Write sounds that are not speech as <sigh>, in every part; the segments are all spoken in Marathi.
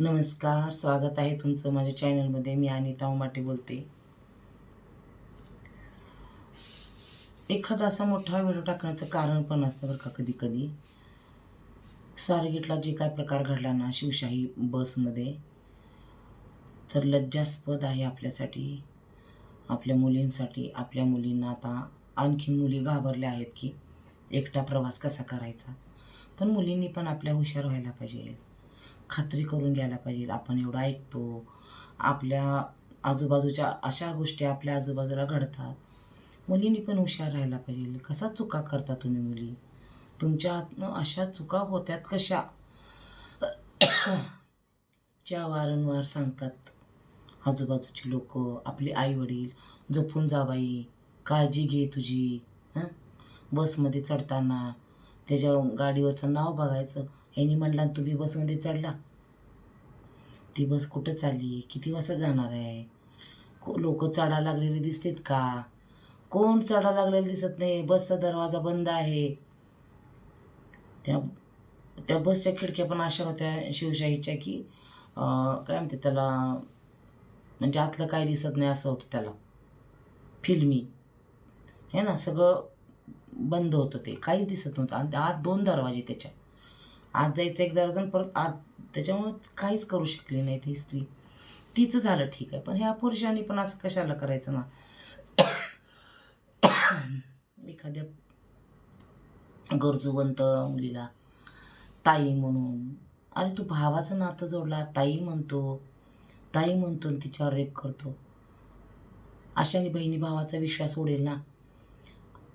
नमस्कार स्वागत आहे तुमचं माझ्या चॅनलमध्ये. मी अनिता उमाटे बोलते. एखादा असा मोठा व्हिडिओ टाकण्याचं कारण पण असतं बरं का कधी कधी स्वारगेटला जे काय प्रकार घडला ना शिवशाही बसमध्ये तर लज्जास्पद आहे आपल्यासाठी आपल्या मुलींसाठी. आपल्या मुलींना आता आणखी मुली घाबरल्या आहेत की एकटा प्रवास कसा करायचा? पण मुलींनी पण आपल्या हुशार व्हायला पाहिजे. खात्री करून घ्यायला पाहिजे. आपण एवढं ऐकतो. आपल्या आजूबाजूच्या अशा गोष्टी आपल्या आजूबाजूला घडतात. मुलींनी पण हुशार राहायला पाहिजे. कसा चुका करता तुम्ही मुली? तुमच्या हातनं अशा चुका होत्यात कशा? ज्या वारंवार सांगतात आजूबाजूची लोक आपले आई वडील जपून जा बाई काळजी घे तुझी. हां? बसमध्ये चढताना त्याच्या गाडीवरचं नाव बघायचं. ह्यानी म्हणला आणि तुम्ही बसमध्ये चढला. ती बस कुठं चालली? किती वाजता जाणार आहे? को लोक चढा लागलेले दिसतात का? कोण चढा लागलेलं दिसत नाही? बसचा दरवाजा बंद आहे. त्या त्या बसच्या खिडक्या पण अशा होत्या शिवशाहीच्या की काय म्हणते त्याला म्हणजे आतलं काय दिसत नाही असं होतं त्याला. फिल्मी. हे ना सगळं बंद होतं ते. काहीच दिसत नव्हतं. आणि आत दोन दरवाजे त्याच्या. आत जायचं एक दरवाजा परत आत त्याच्यामुळं काहीच करू शकली नाही ती स्त्री. तिचं झालं ठीक आहे. पण ह्या पुरुषांनी पण असं कशाला करायचं ना? एखाद्या गरजूवंत मुलीला ताई म्हणून. अरे तू भावाचं नातं जोडला ताई म्हणतो. ताई म्हणतो आणि तिच्यावर रेप करतो. अशाने बहिणी भावाचा विश्वास उडेल ना?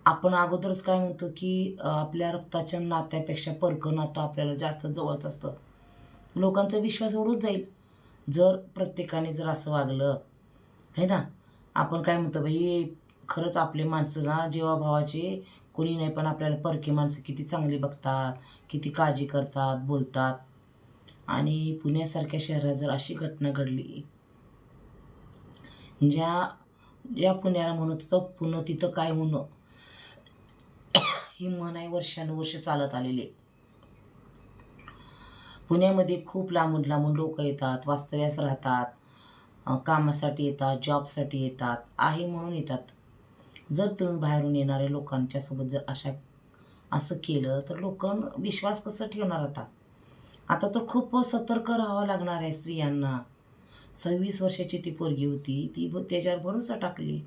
आपण अगोदरच काय म्हणतो की आपल्या रक्ताच्या नात्यापेक्षा परकं नातं आपल्याला जास्त जवळच असतं. लोकांचा विश्वास उडून जाईल. जर प्रत्येकाने जर असं वागलं है ना? आपण काय म्हणतो बाई खरंच आपले माणसं ना जीवाभावाचे कोणी नाही पण आपल्याला परके माणसं किती चांगली बघतात किती काळजी करतात बोलतात. आणि पुण्यासारख्या शहरात जर अशी घटना घडली ज्या ज्या पुण्याला म्हणत होतं पुणं तिथं काय होणं ही म्हण आहे वर्षानुवर्ष चालत आलेली पुण्यामध्ये खूप लांबून लांबून लोक येतात वास्तव्यास राहतात कामासाठी येतात जॉबसाठी येतात आहे म्हणून येतात. जर तुम्ही बाहेरून येणाऱ्या लोकांच्यासोबत जर अशा असं केलं तर लोक विश्वास कसं ठेवणार आता? आता तर खूप सतर्क राहावं लागणार आहे स्त्रियांना. सव्वीस वर्षाची ती पोरगी होती ती त्याच्यावर भरोसा टाकली.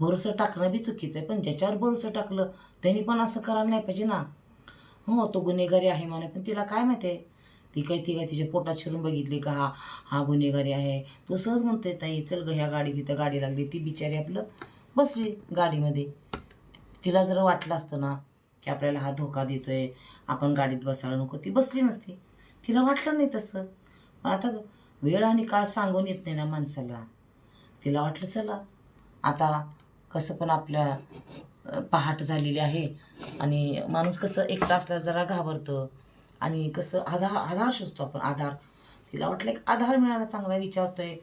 भरोसा टाकणं बी चुकीचं आहे पण ज्याच्यावर भरोसा टाकलं त्यांनी पण असं करायला नाही पाहिजे ना. हो तो गुन्हेगारी आहे म्हणे पण तिला काय माहिती आहे? ती काय ती काय तिच्या पोटात शिरून बघितली का? हा हा गुन्हेगारी आहे. तो सहज म्हणतोय ताई चल ग ह्या गाडी तिथं गाडी लागली. ती बिचारी आपलं बसली गाडीमध्ये. तिला जर वाटलं असतं ना की आपल्याला हा धोका देतोय आपण गाडीत बसायला नको. ती बसली नसती. तिला वाटलं नाही तसं. पण आता वेळ आणि काळ सांगून येत नाही ना माणसाला. तिला वाटलं चला आता कसं पण आपल्या पहाट झालेली आहे आणि माणूस कसं एकटा असल्या जरा घाबरतं. आणि कसं आधार आधार शोधतो आपण आधार. तिला वाटलं एक आधार मिळाला चांगला विचारतोय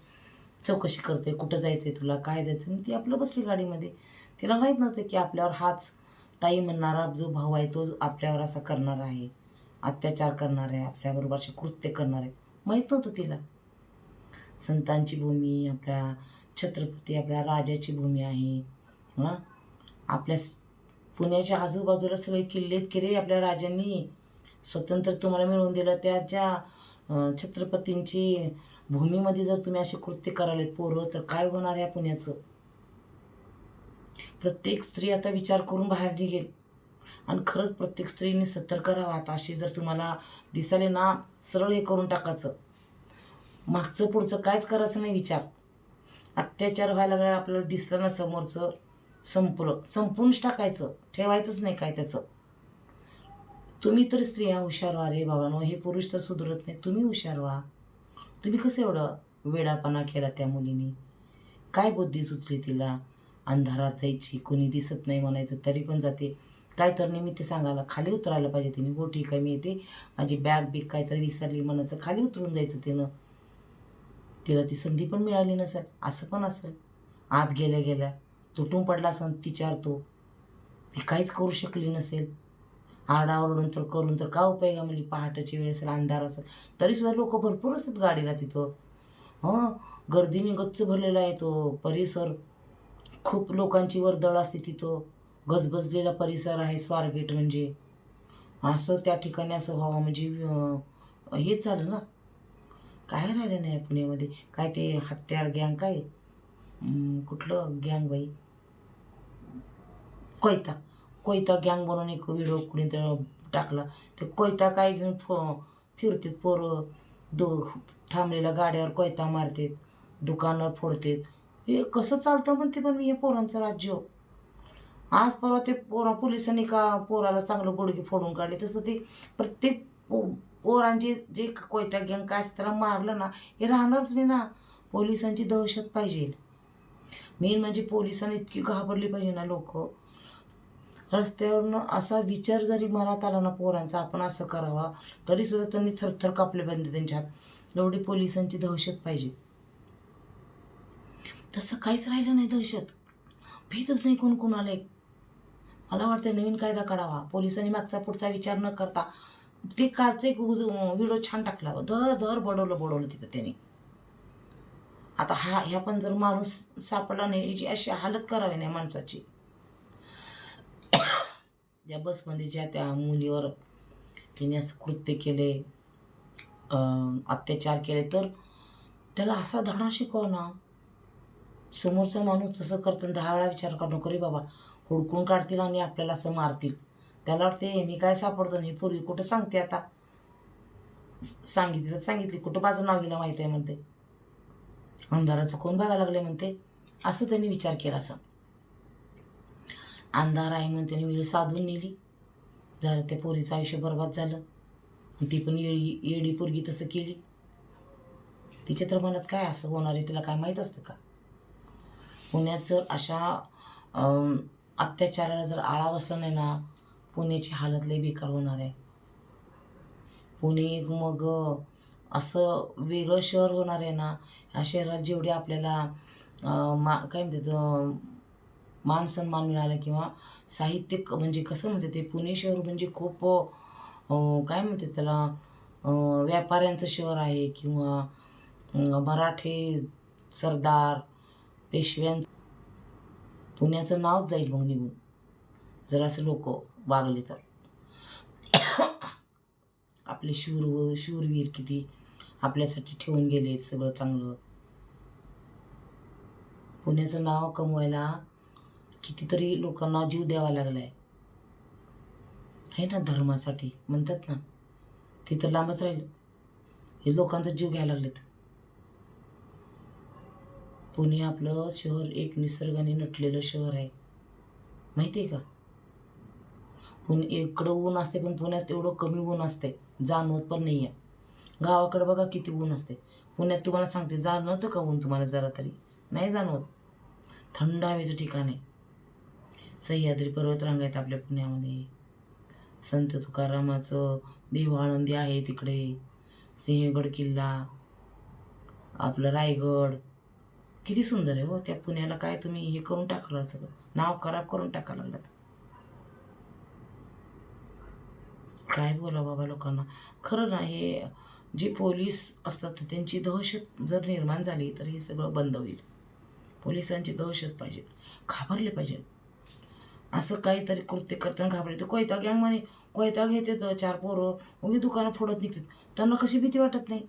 चौकशी करते कुठं जायचं आहे तुला काय जायचं मग ती आपलं बसली गाडीमध्ये. तिला माहीत नव्हतं की आपल्यावर हाच ताई म्हणणारा जो भाऊ आहे तो आपल्यावर असा करणार आहे अत्याचार करणार आहे आपल्याबरोबर असे कृत्य करणार आहे. माहीत नव्हतं तिला. संतांची भूमी आपल्या छत्रपती आपल्या राजाची भूमी आहे. हां? आपल्या पुण्याच्या आजूबाजूला सगळे किल्लेत किरे आपल्या राजांनी? स्वतंत्र तुम्हाला मिळवून दिलं. त्या ज्या छत्रपतींची भूमीमध्ये जर तुम्ही असे कृत्य करायला पोरं तर काय होणार आहे पुण्याचं? प्रत्येक स्त्री आता विचार करून बाहेर निघेल. आणि खरंच प्रत्येक स्त्रीने सतर्क राहावा. आता अशी जर तुम्हाला दिसाले ना सरळ हे करून टाकायचं. मागचं पुढचं कायच करायचं नाही विचार. अत्याचार व्हायला लागला आपल्याला दिसलं ना समोरचं संपलं. संपूनच टाकायचं. ठेवायचंच नाही काय त्याचं. तुम्ही तर स्त्रिया हुशार व्हा रे बाबांनो हे पुरुष तर सुधरत नाही तुम्ही हुशार व्हा. तुम्ही कसं एवढं वेडापणा केला त्या मुलीने? काय बुद्धी सुचली तिला? अंधारात जायची कोणी दिसत नाही म्हणायचं तरी पण जाते. काय तर निमित्त सांगायला खाली उतरायला पाहिजे तिने. गोठी कमी येते माझी बॅग बिग काहीतरी विसरली म्हणायचं खाली उतरून जायचं तिनं. तिला ती संधी पण मिळाली नसेल असं पण असेल. आत गेल्या गेल्या तुटून पडला असं तिच्यावर तो. ती काहीच करू शकली नसेल. आरडाओरडून तर करून तर का उपाय का म्हणजे पहाटेची वेळ असेल अंधार असेल तरीसुद्धा लोक भरपूर असतात गाडीला तिथं. हं? गर्दीने गच्च भरलेला आहे तो परिसर. खूप लोकांची वर्दळ असते तिथं. गजबजलेला परिसर आहे स्वारगेट म्हणजे. असं त्या ठिकाणी असं व्हावं म्हणजे हे हेच झालं ना. काय राहिलं नाही पुण्यामध्ये? काय ते हत्यार गँग काय? कुठलं गँग बाई? कोयता. कोयता गँग बनवून एक व्हिडिओ कुणी तर टाकला. ते कोयता काय घेऊन फो फिरतात पोरं. दो थांबलेल्या गाड्यावर कोयता मारतात दुकानावर फोडतात. हे कसं चालतं म्हणते पण मी हे पोरांचं राज्य? आज परवा ते पोरा पोलिसांनी का पोराला चांगलं गुडघे फोडून काढले? तसं ते प्रत्येक पो पोरांचे जे कोयता गँग काय असतं त्याला मारलं ना हे राहणारच नाही ना. पोलिसांची दहशत पाहिजे. मेन म्हणजे पोलिसांनी इतकी घाबरली पाहिजे ना लोक. रस्त्यावरनं असा विचार जरी मनात आला ना पोरांचा आपण असं करावा तरीसुद्धा त्यांनी थरथर कापले पाहिजे त्यांच्यात एवढी पोलिसांची दहशत पाहिजे. तसं काहीच राहिलं नाही दहशत. भीतच नाही कोण कोणाला. एक मला वाटतं नवीन कायदा काढावा. पोलिसांनी मागचा पुढचा विचार न करता ते कालचं एक व्हिडिओ छान टाकला. दर दर बडवलं बडवलं तिथं त्यांनी. आता हा ह्या पण जर माणूस सापडला नाही याची अशी हालत करावी नाही माणसाची. ज्या बसमध्ये ज्या त्या मुलीवर तिने असं कृत्य केले अत्याचार केले तर त्याला असा धडा शिकवा ना. समोरचा माणूस तसं करताना दहा वेळा विचार करणं नको रे बाबा हुडकून काढतील आणि आपल्याला असं मारतील. त्याला वाटते मी काय सापडतो नाही पूर्वी कुठं सांगते आता? सांगितली तर सांगितली. कुठं माझं नाव गेलं माहीत आहे म्हणते. अंधाराचं कोण बघायला लागले म्हणते. असं त्यांनी विचार केला असं. अंधार आहे म्हणून त्यांनी वेळ साधून नेली. झालं त्या पोरीचं आयुष्य बर्बाद झालं. ती पण येळी येडी पोरगी तसं केली. तिच्या तर मनात काय असं होणार आहे तिला काय माहीत असतं का? पुण्यात जर अशा अत्याचाराला जर आळा बसला नाही ना पुण्याची हालत लई बेकार होणार आहे. पुणे एक मग असं वेगळं शहर होणार आहे ना ह्या शहरात जेवढे आपल्याला मा काय म्हणतात मान सन्मान मिळाला किंवा साहित्य क- म्हणजे कसं म्हणते ते पुणे शहर म्हणजे खूप काय म्हणते त्याला व्यापाऱ्यांचं शहर आहे किंवा मराठे सरदार पेशव्यां पुण्याचं नावच जाईल मग निघून. जर असं लोक वागले तर. आपले शूर शूरवीर किती आपल्यासाठी ठेवून गेले सगळं चांगलं. पुण्याचं नाव कमवायला कितीतरी लोकांना जीव द्यावा लागला आहे आहे ना धर्मासाठी? म्हणतात ना ते तर लांबच राहिलं. हे लोकांचा जीव घ्यायला लागलेत. पुणे आपलं शहर एक निसर्गाने नटलेलं शहर आहे. माहिती आहे का? पुणे इकडं ऊन असते पण पुण्यात एवढं कमी ऊन असते जाणवत पण नाही आहे गावाकडं बघा किती ऊन असते पुण्यात तुम्हाला सांगते जाणवतं का ऊन तुम्हाला जरा तरी? नाही जाणवत. थंड हवेचं ठिकाण आहे. सह्याद्री पर्वतरांग आहेत आपल्या पुण्यामध्ये. संत तुकारामाचं देव आळंदी आहे तिकडे. सिंहगड किल्ला आपलं रायगड. किती सुंदर आहे हो त्या पुण्याला काय तुम्ही हे करून टाकलं सगळं? नाव खराब करून टाका लागलात. काय बोला बाबा लोकांना. खरं ना हे जे पोलीस असतात त्यांची दहशत जर निर्माण झाली तर हे सगळं बंद होईल. पोलिसांची दहशत पाहिजे. घाबरले पाहिजे. असं काहीतरी कृत्य करताना घाबरले. तर कोयता गँग म्हणे कोयता घेते तर चार पोरं मग दुकानं फोडत निघतात. त्यांना कशी भीती वाटत नाही?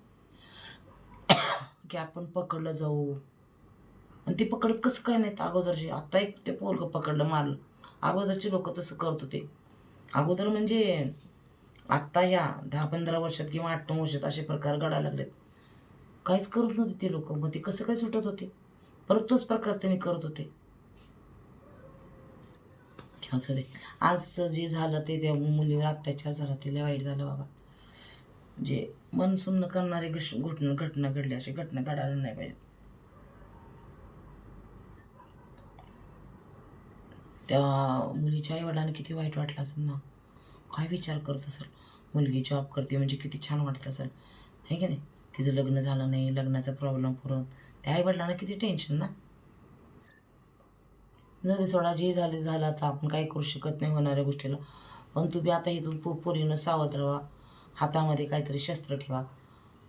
<coughs> की आपण पकडलं जाऊ. आणि ते पकडत कसं काय नाहीत अगोदरचे? आत्ता एक ते पोरगं पकडलं मारलं. अगोदरचे लोक तसं करत होते. अगोदर म्हणजे आत्ता ह्या दहा पंधरा वर्षात किंवा आठ नऊ वर्षात असे प्रकार घडायला लागलेत. काहीच करत नव्हते ते लोक. मग ते कसं काय सुटत होते? परत तोच प्रकार त्यांनी करत होते. असं दे. जे झालं ते त्या मुलीवर अत्याचार झाला ते लय वाईट झालं बाबा. जे मनसुन्न करणारी घश घटना घटना घडली अशी घटना घडायला नाही पाहिजे. त्या मुलीच्या आईवडिलांना किती वाईट वाटलं असेल ना. काय विचार करत असेल? मुलगी जॉब करते म्हणजे किती छान वाटत असेल. आहे की नाही? तिचं लग्न झालं नाही लग्नाचा प्रॉब्लेम पुरत त्या आईवडिलांना किती टेन्शन ना. जरी सोडा जे झाले झालं आता आपण काही करू शकत नाही होणाऱ्या गोष्टीला. पण तुम्ही आता इथून पो पोरीनं सावध राहा. हातामध्ये काहीतरी शस्त्र ठेवा.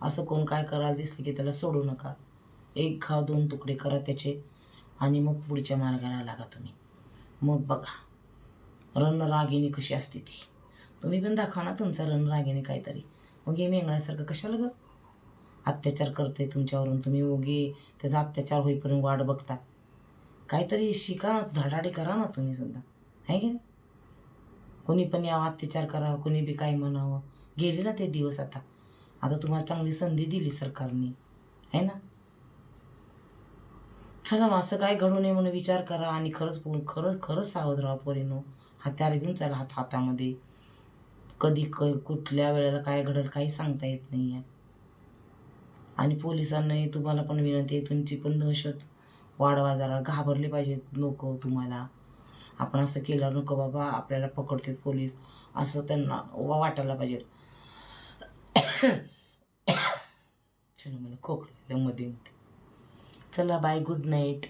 असं कोण काय करायला दिसलं की त्याला सोडू नका. एक घाव दोन तुकडे करा त्याचे आणि मग पुढच्या मार्गाला लागा तुम्ही. मग बघा रणरागिणी कशी असते ती. तुम्ही पण दाखवा ना तुमचा रणरागिणी काहीतरी. मग हे मेंगण्यासारखं कशाला ग? अत्याचार करते तुमच्यावरून. तुम्ही उगे त्याचा अत्याचार होईपर्यंत वाट बघता. काहीतरी शिका ना धडाडी करा ना तुम्ही सुद्धा. आहे की नाही? कोणी पण यावं अत्याचार करावं कोणी बी काय म्हणावं. गेले ना ते दिवस आता. आता तुम्हाला चांगली संधी दिली सरकारने. आहे ना? चला मग असं काय घडू नये म्हणून विचार करा आणि खरंच पो- खरंच खरंच सावध राहा पोरीनो. हत्यार घेऊन चला हात हातामध्ये. कधी क कुठल्या वेळेला काय घडेल काही सांगता येत नाही आहे आणि पोलिसांनाही तुम्हाला पण विनंती आहे तुमची पण दहशत. वाढवा जरा घाबरले पाहिजेत लोक तुम्हाला. आपण असं केलं नको बाबा आपल्याला पकडतात पोलीस. असं त्यांना वा- वाटायला पाहिजे <coughs> चला मला खोकलं मध्ये मध्ये चला बाय गुड नाईट